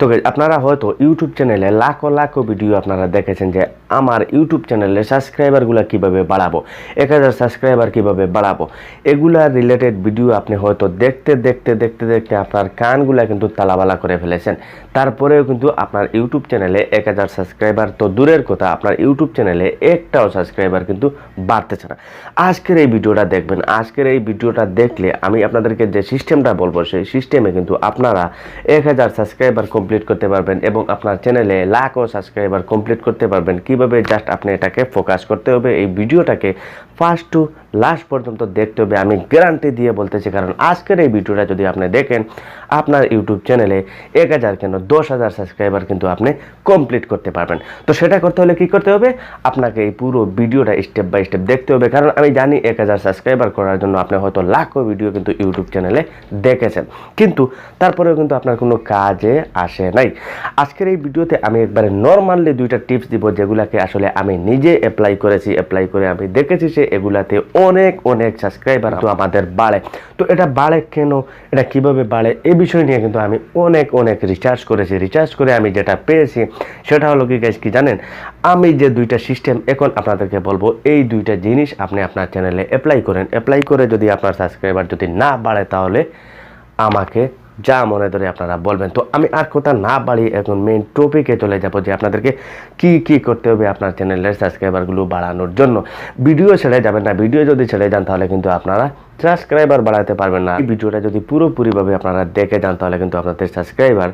তো আপনারা হয়তো ইউটিউব চ্যানেলে লাখো লাখো ভিডিও আপনারা দেখেছেন যে আমার ইউটিউব চ্যানেলে সাবস্ক্রাইবারগুলো কীভাবে বাড়াবো, এক হাজার সাবস্ক্রাইবার কীভাবে বাড়াবো। এগুলা রিলেটেড ভিডিও আপনি হয়তো দেখতে দেখতে দেখতে দেখতে আপনার কানগুলা কিন্তু তালাবালা করে ফেলেছেন। তারপরেও কিন্তু আপনার ইউটিউব চ্যানেলে এক হাজার সাবস্ক্রাইবার তো দূরের কথা, আপনার ইউটিউব চ্যানেলে একটাও সাবস্ক্রাইবার কিন্তু বাড়তেছে না। আজকের এই ভিডিওটা দেখবেন, আজকের এই ভিডিওটা দেখলে আমি আপনাদেরকে যে সিস্টেমটা বলব, সেই সিস্টেমে কিন্তু আপনারা এক হাজার সাবস্ক্রাইবার কমপ্লিট করতে পারবেন এবং আপনার চ্যানেলে লাখও সাবস্ক্রাইবার কমপ্লিট করতে পারবেন। কীভাবে? জাস্ট আপনি এটাকে ফোকাস করতে হবে। এই ভিডিওটাকে ফার্স্ট টু লাস্ট পর্যন্ত দেখতে হবে। আমি গ্যারান্টি দিয়ে বলতেছি, কারণ আজকের এই ভিডিওটা যদি আপনি দেখেন, আপনার ইউটিউব চ্যানেলে এক হাজার কেন দশ হাজার সাবস্ক্রাইবার কিন্তু আপনি কমপ্লিট করতে পারবেন। তো সেটা করতে হলে কি করতে হবে? আপনাকে এই পুরো ভিডিওটা স্টেপ বাই স্টেপ দেখতে হবে। কারণ আমি জানি এক হাজার সাবস্ক্রাইবার করার জন্য আপনি হয়তো লাখো ভিডিও কিন্তু ইউটিউব চ্যানেলে দেখেছেন। কিন্তু তারপরেও কিন্তু আপনার কোনো কাজে আসে নাই। আজকের এই ভিডিওতে আমি একবারে নর্মালি দুইটা টিপস দিব যেগুলাকে আসলে আমি নিজে অ্যাপ্লাই করেছি অ্যাপ্লাই করে আমি দেখেছি যে এগুলাতে অনেক অনেক সাবস্ক্রাইবার তো আমাদের বাড়ে। তো এটা বাড়ে কেন? এটা কীভাবে বাড়ে? এই বিষয় নিয়ে কিন্তু আমি অনেক অনেক রিচার্জ করেছি। রিচার্জ করে আমি যেটা পেয়েছি সেটা হলো কি গাইজ কি জানেন? আমি যে দুইটা সিস্টেম এখন আপনাদেরকে বলব, এই দুইটা জিনিস আপনি আপনার চ্যানেলে অ্যাপ্লাই করেন। অ্যাপ্লাই করে যদি আপনার সাবস্ক্রাইবার যদি না বাড়ে তাহলে আমাকে যা মনে ধরে আপনারা বলবেন। তো আমি আর কথা না বাড়িয়ে এখন মেইন টপিকে চলে যাব যে আপনাদেরকে কি কি করতে হবে আপনার চ্যানেলের সাবস্ক্রাইবারগুলো বাড়ানোর জন্য। ভিডিও ছেড়ে যাবেন না ভিডিও যদি ছেড়ে যান তাহলে কিন্তু আপনারা সাবস্ক্রাইবার বাড়াতে পারবেন না। এই ভিডিওটা যদি পুরোপুরিভাবে আপনারা দেখে যান তাহলে কিন্তু আপনাদের সাবস্ক্রাইবার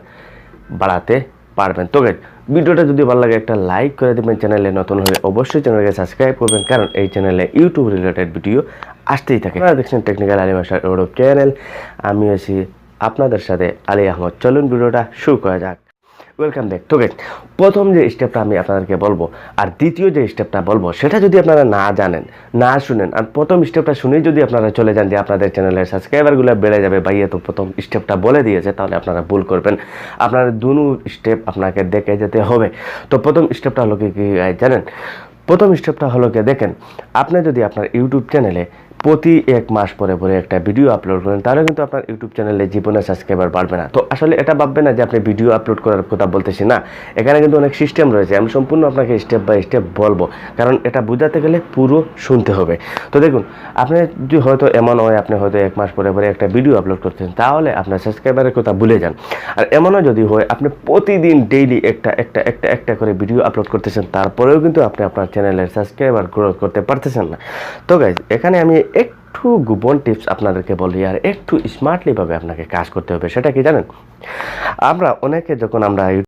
বাড়াতে পারবেন। তো guys, ভিডিওটা যদি ভালো লাগে একটা লাইক করে দেবেন চ্যানেলে নতুন হলে অবশ্যই চ্যানেলকে সাবস্ক্রাইব করবেন কারণ এই চ্যানেলে ইউটিউব রিলেটেড ভিডিও আসতেই থাকে। দেখছেন টেকনিক্যাল আলী ভাষার ইউটিউব চ্যানেল আমি আছি আপনাদের সাথে আলী আহমদ। চলুন ভিডিওটা শুরু করা যাক। ওয়েলকাম ব্যাক তো গেট প্রথম যে স্টেপটা আমি আপনাদেরকে বলব, আর দ্বিতীয় যে স্টেপটা বলব, সেটা যদি আপনারা না জানেন, না শুনেন, আর প্রথম স্টেপটা শুনেই যদি আপনারা চলে যান যে আপনাদের চ্যানেলের সাবস্ক্রাইবারগুলো বেড়ে যাবে ভাইয়া তো প্রথম স্টেপটা বলে দিয়েছে, তাহলে আপনারা ভুল করবেন। আপনার দুনো স্টেপ আপনাকে দেখে যেতে হবে। তো প্রথম স্টেপটা হলো কি জানেন প্রথম স্টেপটা হলো কি দেখেন, আপনি যদি আপনার ইউটিউব চ্যানেলে প্রতি এক মাস পরে পরে একটা ভিডিও আপলোড করেন, তাহলে কিন্তু আপনার ইউটিউব চ্যানেলে জীবনে সাবস্ক্রাইবার বাড়বে না। তো আসলে এটা ভাববে না যে আপনি ভিডিও আপলোড করার কথা বলতেছি না। এখানে কিন্তু অনেক সিস্টেম রয়েছে, আমি সম্পূর্ণ আপনাকে স্টেপ বাই স্টেপ বলব, কারণ এটা বোঝাতে গেলে পুরো শুনতে হবে। তো দেখুন, আপনি যদি হয়তো এমন হয়, আপনি হয়তো এক মাস পরে পরে একটা ভিডিও আপলোড করতেন তাহলে আপনার সাবস্ক্রাইবারের কথা ভুলে যান। আর এমনও যদি হয়, আপনি প্রতিদিন ডেইলি একটা একটা একটা একটা করে ভিডিও আপলোড করতেছেন, তারপরেও কিন্তু আপনি আপনার চ্যানেলের সাবস্ক্রাইবার গ্রোথ করতে পারতেছেন না। তো গাইজ এখানে আমি একটু গোপন টিপস আপনাদেরকে বলি আর একটু স্মার্টলিভাবে আপনাকে কাজ করতে হবে, সেটা কি জানেন? আমরা অনেকে যখন আমরা